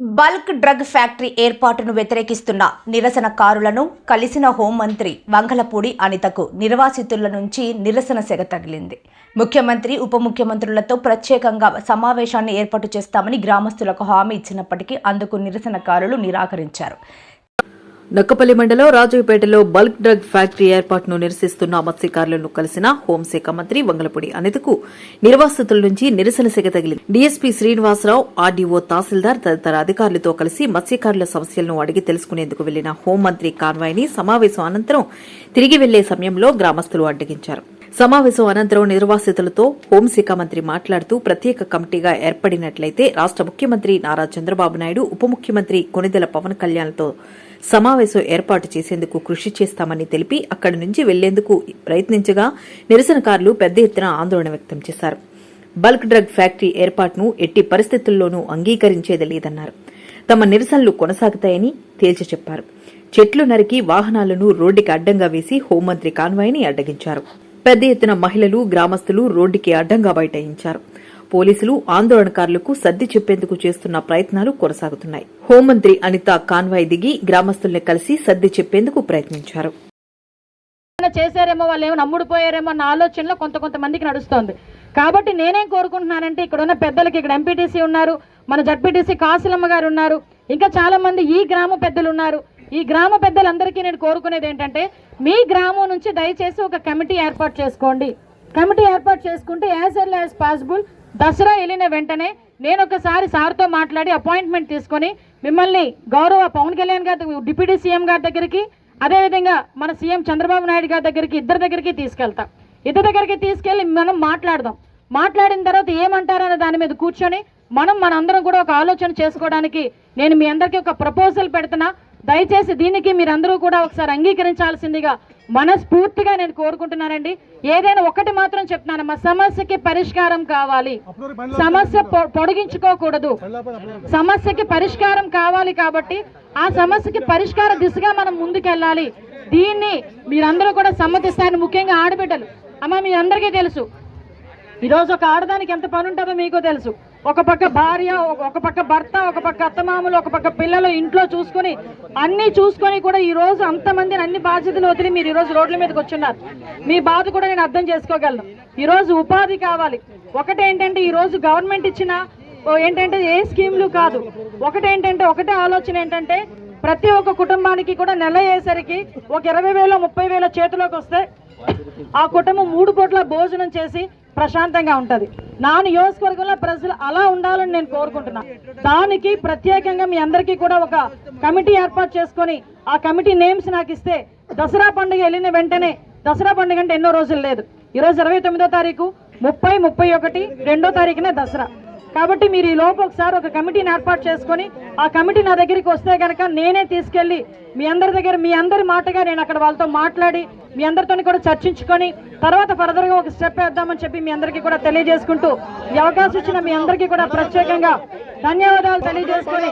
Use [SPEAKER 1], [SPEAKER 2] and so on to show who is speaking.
[SPEAKER 1] Bulk drug factory ఏర్పాటును వ్యతిరేకిస్తున్న నిరసనకారులను కలిసిన హోంమంత్రి వంగలపూడి అనితకు నిర్వాసితుల నుంచి నిరసన సెగ తగిలింది. ముఖ్యమంత్రి ఉప ముఖ్యమంత్రులతో ప్రత్యేకంగా సమావేశాన్ని ఏర్పాటు చేస్తామని గ్రామస్తులకు హామీ ఇచ్చినప్పటికీ అందుకు నిరసనకారులు నిరాకరించారు.
[SPEAKER 2] నక్కపల్లి మండలం రాజుపేటలో బల్క్ డ్రగ్ ఫ్యాక్టరీ ఏర్పాటును నిరసిస్తున్న మత్స్యకారులను కలిసిన హోంశాఖ మంత్రి వంగలపూడి అనితకు నిర్వాసితుల నుంచి నిరసన సెగ తగిలింది. డీఎస్పీ శ్రీనివాసరావు ఆర్డీఓ తహసీల్దార్ తదితర అధికారులతో కలిసి మత్స్యకారుల సమస్యలను అడిగి తెలుసుకునేందుకు వెళ్ళిన హోంమంత్రి కాన్వాయ్ని సమావేశం అనంతరం తిరిగి వెళ్ళే సమయంలో గ్రామస్తులు అడ్డగించారు. సమావేశం అనంతరం నిర్వాసితులతో హోంశాఖ మంత్రి మాట్లాడుతూ ప్రత్యేక కమిటీగా ఏర్పడినట్లయితే రాష్ట ముఖ్యమంత్రి నారా చంద్రబాబు నాయుడు ఉప ముఖ్యమంత్రి కొనిదెల పవన్ కళ్యాణ్తో సమావేశం ఏర్పాటు చేసేందుకు కృషి చేస్తామని తెలిపి అక్కడి నుంచి వెళ్ళేందుకు ప్రయత్నించగా నిరసనకారులు పెద్ద ఎత్తున ఆందోళన వ్యక్తం చేశారు. బల్క్ డ్రగ్ ఫ్యాక్టరీ ఏర్పాటును ఎట్టి పరిస్థితుల్లోనూ అంగీకరించేది లేదన్నారు. తమ నిరసనలు కొనసాగుతాయని తేల్చి చెప్పారు. చెట్లు నరికి వాహనాలను రోడ్డుకి అడ్డంగా వేసి హోంమంత్రి కాన్వాయ్ని అడ్డగించారు. పెద్ద ఎత్తున మహిళలు గ్రామస్తులు రోడ్డుకి అడ్డంగా బైఠాయించారు. పోలీసులు ఆందోళనకారులకు సర్ది చెప్పేందుకు చేస్తున్న ప్రయత్నాలు కొనసాగుతున్నాయి. హోంమంత్రి అనిత కాన్వాయ్ దిగి గ్రామస్తుల్ని కలిసి సర్ది చెప్పేందుకు ప్రయత్నించారు.
[SPEAKER 3] చేశారేమో వాళ్ళు ఏమైనా అమ్ముడుపోయారేమో అన్న ఆలోచనలో కొంత కొంతమందికి నడుస్తోంది. కాబట్టి నేనేం కోరుకుంటున్నానంటే ఇక్కడ ఉన్న పెద్దలకి ఇక్కడ ఎంపీటీసీ ఉన్నారు మన జడ్పీటీసీ కాసిలమ్మ గారు ఉన్నారు ఇంకా చాలా మంది ఈ గ్రామ పెద్దలు ఉన్నారు. ఈ గ్రామ పెద్దలందరికీ నేను కోరుకునేది ఏంటంటే మీ గ్రామం నుంచి దయచేసి ఒక కమిటీ ఏర్పాటు చేసుకోండి. కమిటీ ఏర్పాటు చేసుకుంటే as early as possible Dasara వెళ్ళిన వెంటనే నేను ఒకసారి సార్తో మాట్లాడి అపాయింట్మెంట్ తీసుకొని మిమ్మల్ని గౌరవ పవన్ కళ్యాణ్ గారి డిప్యూటీ సీఎం గారి దగ్గరికి అదేవిధంగా మన సీఎం చంద్రబాబు నాయుడు గారి దగ్గరికి ఇద్దరి దగ్గరికి తీసుకెళ్తాం. ఇద్దరి దగ్గరికి తీసుకెళ్ళి మనం మాట్లాడదాం. మాట్లాడిన తర్వాత ఏమంటారనే దాని మీద కూర్చొని మనం మనందరం కూడా ఒక ఆలోచన చేసుకోవడానికి నేను మీ అందరికీ ఒక ప్రపోజల్ పెడుతున్నా. దయచేసి దీనికి మీరందరూ కూడా ఒకసారి అంగీకరించాల్సిందిగా మనస్ఫూర్తిగా నేను కోరుకుంటున్నానండి. ఏదైనా ఒకటి మాత్రం చెప్తున్నాను మా సమస్యకి పరిష్కారం కావాలి. సమస్య పొడిగించుకోకూడదు. సమస్యకి పరిష్కారం కావాలి కాబట్టి ఆ సమస్యకి పరిష్కార దిశగా మనం ముందుకెళ్ళాలి. దీన్ని మీరందరూ కూడా సమ్మతిస్తారని ముఖ్యంగా ఆడబిడ్డలు. అమ్మ మీ అందరికీ తెలుసు. ఈరోజు ఒక ఆడదానికి ఎంత పని ఉంటుందో మీకు తెలుసు. ఒక పక్క భార్య ఒక- ఒక పక్క భర్త ఒక పక్క అత్తమామలు ఒక పక్క పిల్లలు ఇంట్లో చూసుకొని అన్నీ చూసుకొని కూడా ఈ రోజు అంతమందిని అన్ని బాధ్యతలు వదిలి మీరు ఈరోజు రోడ్ల మీదకి వచ్చున్నారు. మీ బాధ కూడా నేను అర్థం చేసుకోగలను. ఈరోజు ఉపాధి కావాలి. ఒకటేంటంటే ఈరోజు గవర్నమెంట్ ఇచ్చిన ఓ ఏంటంటే ఏ స్కీమ్లు కాదు. ఒకటేంటంటే ఒకటే ఆలోచన ఏంటంటే ప్రతి ఒక్క కుటుంబానికి కూడా నెల అయ్యేసరికి ఒక ఇరవై వేల ముప్పై వేల చేతిలోకి వస్తే ఆ కుటుంబం మూడు పూట్ల భోజనం చేసి ప్రశాంతంగా ఉంటుంది. నా నియోజకవర్గంలో ప్రజలు అలా ఉండాలని నేను కోరుకుంటున్నా. దానికి ప్రత్యేకంగా మీ అందరికీ కూడా ఒక కమిటీ ఏర్పాటు చేసుకొని ఆ కమిటీ నేమ్స్ నాకు ఇస్తే దసరా పండుగ వెళ్ళిన వెంటనే దసరా పండుగ అంటే ఎన్నో రోజులు లేదు. ఈరోజు ఇరవై తొమ్మిదో తారీఖు ముప్పై ముప్పై ఒకటి రెండో తారీఖునే దసరా. కాబట్టి మీరు ఈ లోపు ఒకసారి ఒక కమిటీని ఏర్పాటు చేసుకొని ఆ కమిటీ నా దగ్గరికి వస్తే కనుక నేనే తీసుకెళ్ళి మీ అందరి దగ్గర మీ అందరి మాటగా నేను అక్కడ వాళ్ళతో మాట్లాడి మీ అందరితో కూడా చర్చించుకొని తర్వాత ఫర్దర్గా ఒక స్టెప్ వేద్దామని చెప్పి మీ అందరికీ కూడా తెలియజేసుకుంటూ ఈ అవకాశం ఇచ్చిన మీ అందరికీ కూడా ప్రత్యేకంగా ధన్యవాదాలు తెలియజేసుకొని